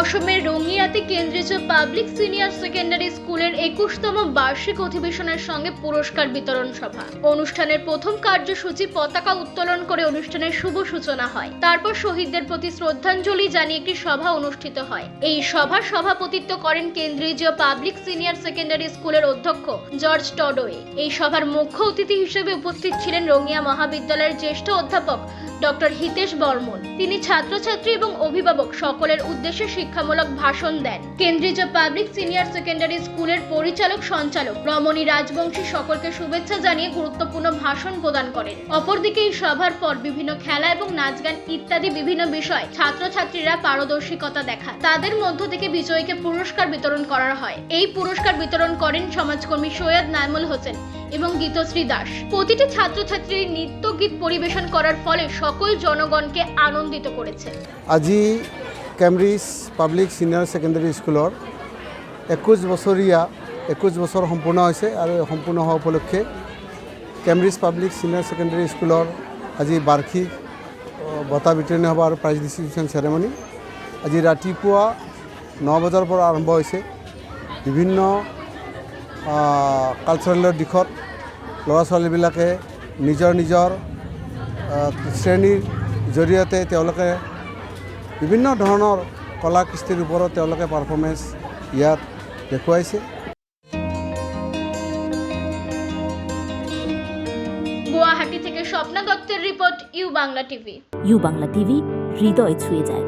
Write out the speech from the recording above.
অসমের রঙিয়াতে কেন্দ্রীয় public senior secondary স্কুলের একুশতম বার্ষিক অধিবেশনের সঙ্গে পুরস্কার বিতরণ সভা। অনুষ্ঠানের প্রথম কার্যসূচি পতাকা উত্তোলন করে অনুষ্ঠানের শুভ সূচনা হয়। তারপর শহীদদের প্রতি শ্রদ্ধাঞ্জলি জানিয়ে একটি সভা অনুষ্ঠিত হয়। এই সভার সভাপতিত্ব করেন কেন্দ্রীয় পাবলিক সিনিয়র সেকেন্ডারি স্কুলের অধ্যক্ষ জর্জ টডোয়ে। এই সভার মুখ্য অতিথি হিসেবে উপস্থিত ছিলেন রঙিয়া মহাবিদ্যালয়ের জ্যেষ্ঠ অধ্যাপক ডক্টর হিতেশ বর্মন। তিনি ছাত্রছাত্রী এবং অভিভাবক, সকলের উদ্দেশ্যে শিক্ষামূলক ভাষণ দেন। কেন্দ্রীয় পাবলিক সিনিয়র সেকেন্ডারি স্কুলের পরিচালক সঞ্চালক রমণী রাজবংশী সকলকে শুভেচ্ছা জানিয়ে গুরুত্বপূর্ণ ভাষণ প্রদান করেন। অপরদিকে এই সভার পর বিভিন্ন খেলা এবং নাচ গান ইত্যাদি বিভিন্ন বিষয় ছাত্রছাত্রীরা পারদর্শিকতা দেখায় তাদের মধ্য থেকে বিজয়ীকে পুরস্কার বিতরণ করা হয়। এই পুরস্কার বিতরণ করেন সমাজকর্মী সৈয়দ নাইমুল হোসেন। এবং গীতশ্রী দাস। প্ৰতিটি ছাত্রছাত্রী নৃত্য গীত পরিবেশন করার ফলে সকল জনগণকে আনন্দিত করেছে। আজি কেম্ব্ৰিজ পাব্লিক ছিনিয়ৰ ছেকেণ্ডেৰী স্কুলৰ একৈছ বছৰীয়া, একৈছ বছৰ সম্পূৰ্ণ হৈছে আৰু সম্পূৰ্ণ হোৱা উপলক্ষে কেম্ব্ৰিজ পাব্লিক ছিনিয়ৰ ছেকেণ্ডেৰী স্কুলৰ আজি বাৰ্ষিক বঁটা বিতৰণি হ'ব আৰু প্ৰাইজ ডিষ্ট্ৰিবিউশ্যন চেৰেমনি আজি ৰাতিপুৱা ন বজাৰ পৰা আৰম্ভ হৈছে। বিভিন্ন কালচাৰেলৰ দিশত ল'ৰা ছোৱালীবিলাকে নিজৰ নিজৰ শ্ৰেণীৰ জৰিয়তে তেওঁলোকে বিভিন্ন ধৰণৰ কলা কৃষ্টিৰ ওপৰত তেওঁলোকে পাৰফৰ্মেঞ্চ ইয়াত দেখুৱাইছে। গুয়াহাটি থেকে স্বপ্না দত্তের report U Bangla TV. U Bangla TV হৃদয় ছুঁয়ে যায়।